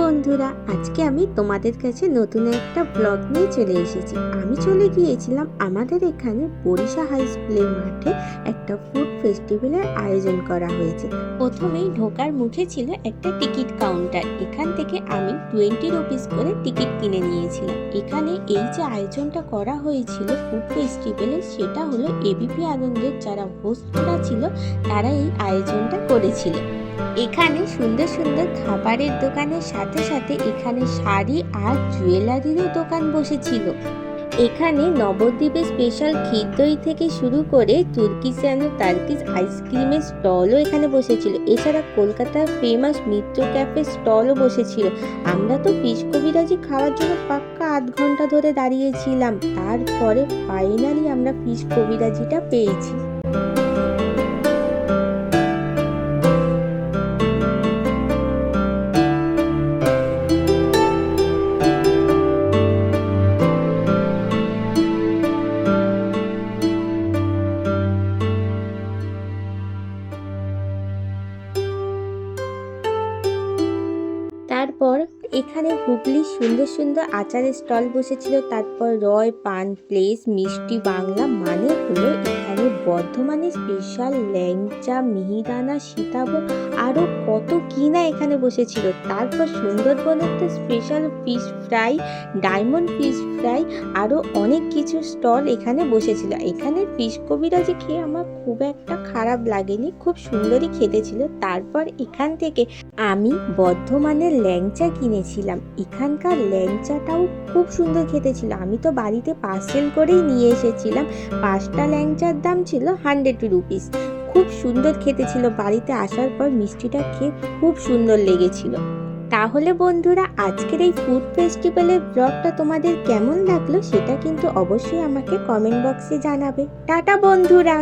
বন্ধুরা, আজকে আমি তোমাদের কাছে নতুন একটা ব্লগ নিয়ে চলে এসেছি। আমি চলে গিয়েছিলাম আমাদের এখানে বরিশা হাই স্কুলের মাঠে একটা ফুড ফেস্টিভ্যালের আয়োজন করা হয়েছে। প্রথমেই ঢোকার মুখে ছিল একটা টিকিট কাউন্টার এখান থেকে আমি টোয়েন্টি রুপিস করে টিকিট কিনে নিয়েছিলাম। এখানে এই যে আয়োজনটা করা হয়েছিল ফুড ফেস্টিভ্যালের সেটা হলো এবিপি আনন্দের যারা হোস্টরা ছিল, তারা এই আয়োজনটা করেছিল। এখানে সুন্দর সুন্দর খাবারের দোকানের সাথে সাথে এখানে শাড়ি আর জুয়েলারিরও দোকান বসেছিল। এখানে নবদ্বীপের স্পেশাল ক্ষীর দই থেকে শুরু করে তুর্কিশ অ্যান্ড টার্কিশ আইসক্রিমের স্টলও এখানে বসেছিল। এছাড়া কলকাতার ফেমাস মিত্র ক্যাফের স্টলও বসেছিল। আমরা তো ফিশ কবিরাজি খাওয়ার জন্য পাক্কা আধ ঘণ্টা ধরে দাঁড়িয়েছিলাম। তারপরে ফাইনালি আমরা ফিশ কবিরাজিটা পেয়েছি। তারপর এখানে হুগলির সুন্দর সুন্দর আচারের স্টল বসেছিল। তারপর রয়, পান, প্লেস, মিষ্টি, বাংলা মানে হলো এখানে বর্ধমানের স্পেশাল ল্যাংচা, মিহিদানা, সীতাভোগ আরও কত কি না এখানে বসেছিল। তারপর সুন্দরবনের তো special fish fry diamond fish fry আরও অনেক কিছু স্টল এখানে বসেছিল। এখানে ফিশ কবিরা যে খেয়ে আমার খুব একটা খারাপ লাগেনি, খুব সুন্দরই খেতে ছিল তারপর এখান থেকে আমি বর্ধমানের ল্যাংচা কিনেছিলাম। এখানকার ল্যাংচাটাও খুব সুন্দর খেতে ছিল আমি তো বাড়িতে পার্সেল করেই নিয়ে এসেছিলাম। পাঁচটা ল্যাংচার দাম ছিল হান্ড্রেড রুপিস খুব সুন্দর খেতে ছিল। বাড়িতে আসার পর মিষ্টিটা খেয়ে খুব সুন্দর লেগেছিল। তাহলে বন্ধুরা, আজকের এই ফুড ফেস্টিভ্যালের ব্লগটা তোমাদের কেমন লাগল সেটা কিন্তু অবশ্যই আমাকে কমেন্ট বক্সে জানাবে। টাটা বন্ধুরা!